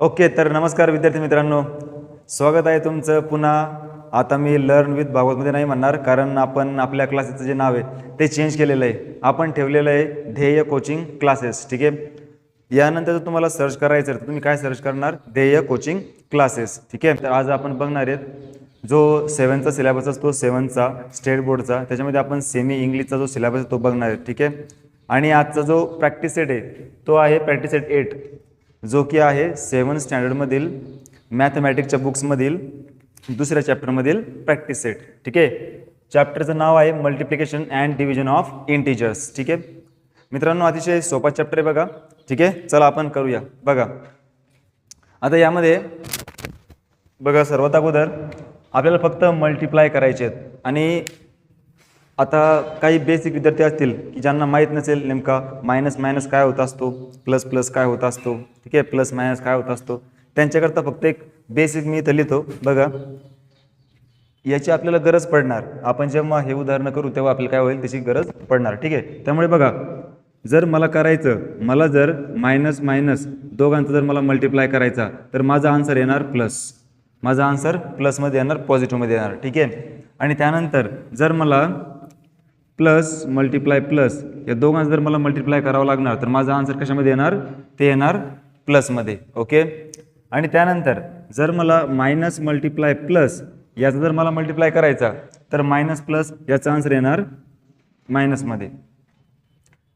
Okay तर नमस्कार विद्यार्थी मित्रांनो. स्वागत आहे तुमचं पुन्हा. आता मी लर्न विथ भागवतमध्ये नाही म्हणणार कारण आपण आपल्या क्लासेसचं जे नाव आहे ते चेंज केलेलं आहे. आपण ठेवलेलं आहे ध्येय कोचिंग क्लासेस ठीक आहे? यानंतर जर तुम्हाला सर्च करायचं आहे तर तुम्ही काय सर्च करणार? ध्येय कोचिंग क्लासेस ठीक आहे? तर आज आपण बघणार आहेत जो सेवनचा सिलेबस असतो सेवनचा स्टेट बोर्डचा त्याच्यामध्ये आपण सेमी इंग्लिशचा जो सिलेबस आहे तो बघणार आहे ठीक आहे? आणि आजचा जो प्रॅक्टिस सेट आहे तो आहे प्रॅक्टिस सेट एट जो की आहे सेवन स्टँडर्डमधील मॅथमॅटिक्सच्या बुक्समधील दुसऱ्या चॅप्टरमधील प्रॅक्टिस सेट. ठीक आहे? चॅप्टरचं नाव आहे multiplication and division of integers. ठीक आहे? मित्रांनो अतिशय सोपा चॅप्टर आहे बघा. ठीक आहे? चला आपण करूया. बघा. आता यामध्ये बघा सर्वात अगोदर आपल्याला फक्त मल्टिप्लाय करायचे आहेत. आणि आता काही बेसिक विद्यार्थी असतील की ज्यांना माहीत नसेल नेमका मायनस मायनस काय होत असतो प्लस प्लस काय होत असतो ठीक आहे? प्लस मायनस काय होत असतो? त्यांच्याकरता फक्त एक बेसिक मी इथं लिहितो. बघा. याची आपल्याला गरज पडणार. आपण जेव्हा हे उदाहरणं करू तेव्हा आपल्याला काय होईल? त्याची गरज पडणार ठीक आहे? त्यामुळे बघा जर मला करायचं मला जर मायनस मायनस दोघांचं जर मला मल्टिप्लाय करायचा तर माझा आन्सर येणार प्लस माझा आन्सर प्लसमध्ये येणार पॉझिटिव्हमध्ये येणार ठीक आहे? आणि त्यानंतर जर मला प्लस मल्टिप्लाय प्लस या दोघांचं जर मला मल्टिप्लाय करावं लागणार तर माझा आन्सर कशामध्ये येणार? ते येणार प्लसमध्ये ओके आणि त्यानंतर जर मला मायनस मल्टिप्लाय प्लस याचा जर मला मल्टिप्लाय करायचा तर मायनस प्लस याचा आन्सर येणार मायनसमध्ये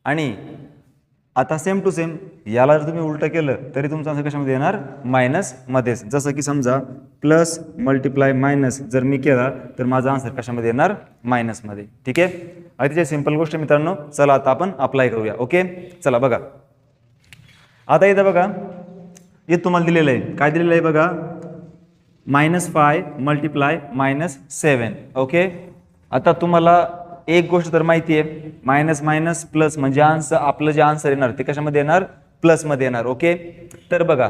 आणि आता सेम टू सेम याला जर तुम्ही उलटं केलं तरी तुमचं आन्सर कशामध्ये येणार? मायनसमध्येच जसं की समजा प्लस मल्टिप्लाय मायनस जर मी केला तर माझा आन्सर कशामध्ये येणार? मायनसमध्ये ठीक आहे? अतिशय सिंपल गोष्ट मित्रांनो. चला आता आपण अप्लाय करूया. ओके चला बघा. आता इथं बघा. हे तुम्हाला दिलेलं आहे. काय दिलेलं आहे बघा? Minus five multiply minus seven okay आता तुम्हाला एक गोष्ट तर माहिती आहे मायनस मायनस प्लस म्हणजे आन्सर आपलं जे आन्सर येणार ते कशामध्ये येणार? प्लसमध्ये येणार ओके तर बघा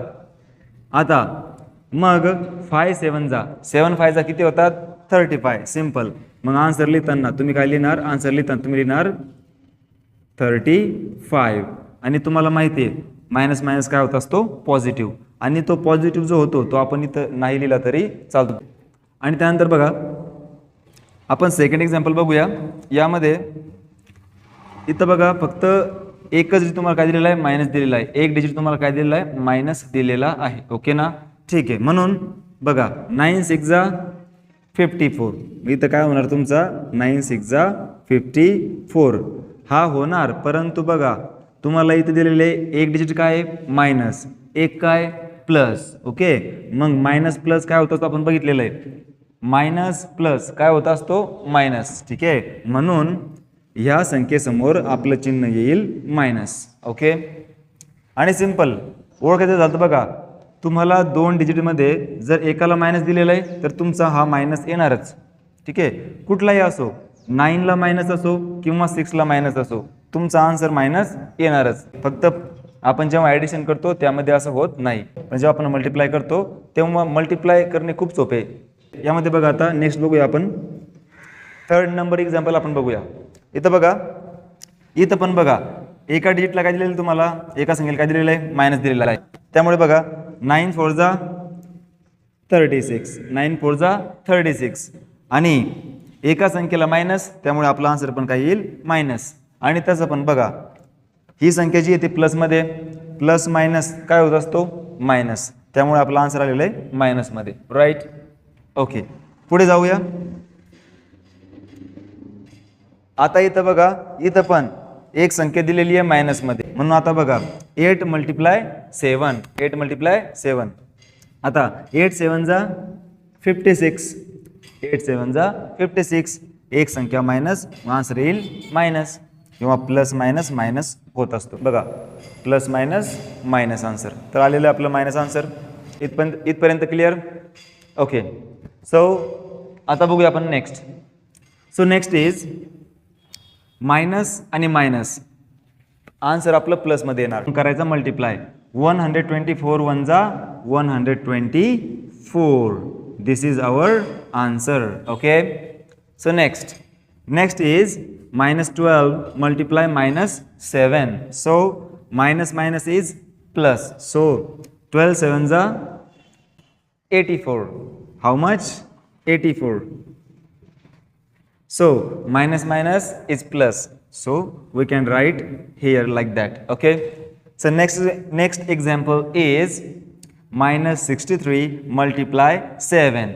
आता मग फाय सेवन जा. सेवन फायचा किती होतात? थर्टी फाय सिंपल मग आन्सर लिहिताना तुम्ही काय लिहिणार? आन्सर लिहिताना तुम्ही लिहिणार थर्टी फाईव्ह आणि तुम्हाला माहिती आहे मायनस मायनस काय होत असतो? पॉझिटिव्ह आणि तो पॉझिटिव्ह जो होतो तो आपण इथं नाही लिहिला तरी चालतो. आणि त्यानंतर बघा आपण सेकंड एक्झाम्पल बघूया. यामध्ये इथं बघा फक्त एकच डिजिट तुम्हाला काय दिलेला आहे? मायनस दिलेला आहे. एक डिजिट तुम्हाला काय दिलेला आहे? मायनस दिलेला आहे. ओके ना? ठीक आहे. म्हणून बघा नाईन सिक्स जा फिफ्टी फोर इथं काय होणार तुमचा? नाईन सिक्स जा फिफ्टी फोर हा होणार. परंतु बघा तुम्हाला इथं दिलेले एक डिजिट काय आहे? मायनस एक काय? प्लस ओके मग मायनस प्लस काय होतं? आपण बघितलेलं आहे. Minus plus. काय होत असतो? मायनस. ठीक आहे? म्हणून ह्या संख्येसमोर आपलं चिन्ह येईल मायनस. ओके? आणि सिंपल ओळखायचं झालं बघा. तुम्हाला दोन डिजिटमध्ये जर एकाला मायनस दिलेला आहे तर तुमचा हा मायनस येणारच. ठीक आहे? कुठलाही असो. नाईनला मायनस असो किंवा सिक्सला मायनस असो तुमचा आन्सर मायनस येणारच. फक्त आपण जेव्हा ॲडिशन करतो त्यामध्ये असं होत नाही. पण जेव्हा आपण मल्टिप्लाय करतो तेव्हा मल्टिप्लाय करणे खूप सोपे आहे. यामध्ये बघा आता नेक्स्ट बघूया आपण. थर्ड नंबर एक्झाम्पल आपण बघूया. इथं बघा. इथं पण बघा. एका डिजिटला काय दिलेलं तुम्हाला? एका संख्येला काय दिलेलं आहे? मायनस दिलेला आहे. त्यामुळे बघा नाईन फोर जा थर्टी सिक्स नाईन फोर जा थर्टी सिक्स आणि एका संख्येला मायनस त्यामुळे आपला आन्सर पण काय येईल? मायनस आणि तसं पण बघा. ही संख्या जी येते प्लसमध्ये प्लस मायनस काय होत असतो? मायनस त्यामुळे आपला आन्सर आलेला आहे मायनसमध्ये राईट ओके. पुढे जाऊया. आता इथं बघा इथं पण एक संख्या दिलेली आहे मायनसमध्ये म्हणून आता बघा eight multiply seven eight multiply seven आता एट सेवन जा फिफ्टी सिक्स एट सेवन जा फिफ्टी सिक्स एक संख्या मायनस आन्सर येईल मायनस किंवा प्लस मायनस मायनस होत असतो. बघा प्लस मायनस मायनस आन्सर तर आलेलं आहे आपलं मायनस आन्सर इथपर्यंत इथपर्यंत क्लिअर ओके सो आता बघूया आपण next so next is minus आणि मायनस आन्सर आपलं प्लसमध्ये येणार. करायचा multiply one hundred twenty four one जा one hundred twenty four this is our answer okay so next next is minus twelve multiply minus seven so minus minus is plus so twelve seven जा 84 how much 84 so minus minus is plus so we can write here like that okay so next next example is minus 63 multiply 7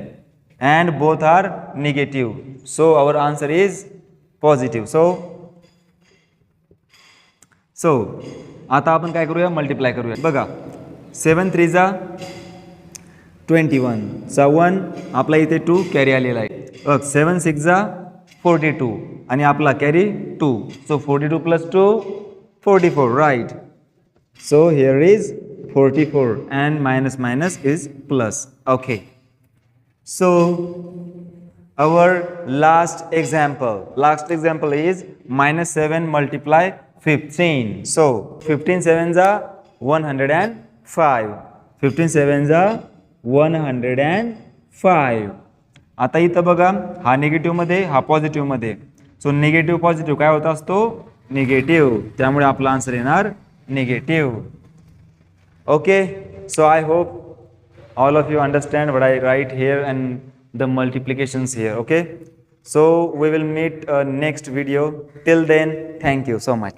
and both are negative so our answer is positive so so आता आपण काय करूया multiply करूया बघा सेवन थ्रीचा twenty वनचा one आपला इथे two carry आलेला आहे. बघ सेवन सिक्सचा फोर्टी टू आणि आपला carry two so forty two plus two forty four right so here is forty four and minus minus is plus okay So, our last example, last example is minus 7 multiply 15. So, 15 sevens are 105. One hundred and five आता इथं बघा हा निगेटिव्हमध्ये हा पॉझिटिव्हमध्ये so negative positive काय होत असतो? Negative त्यामुळे आपला आन्सर येणार negative okay so I hope all of you understand what I write here and the multiplications here okay so we will meet next video till then thank you so much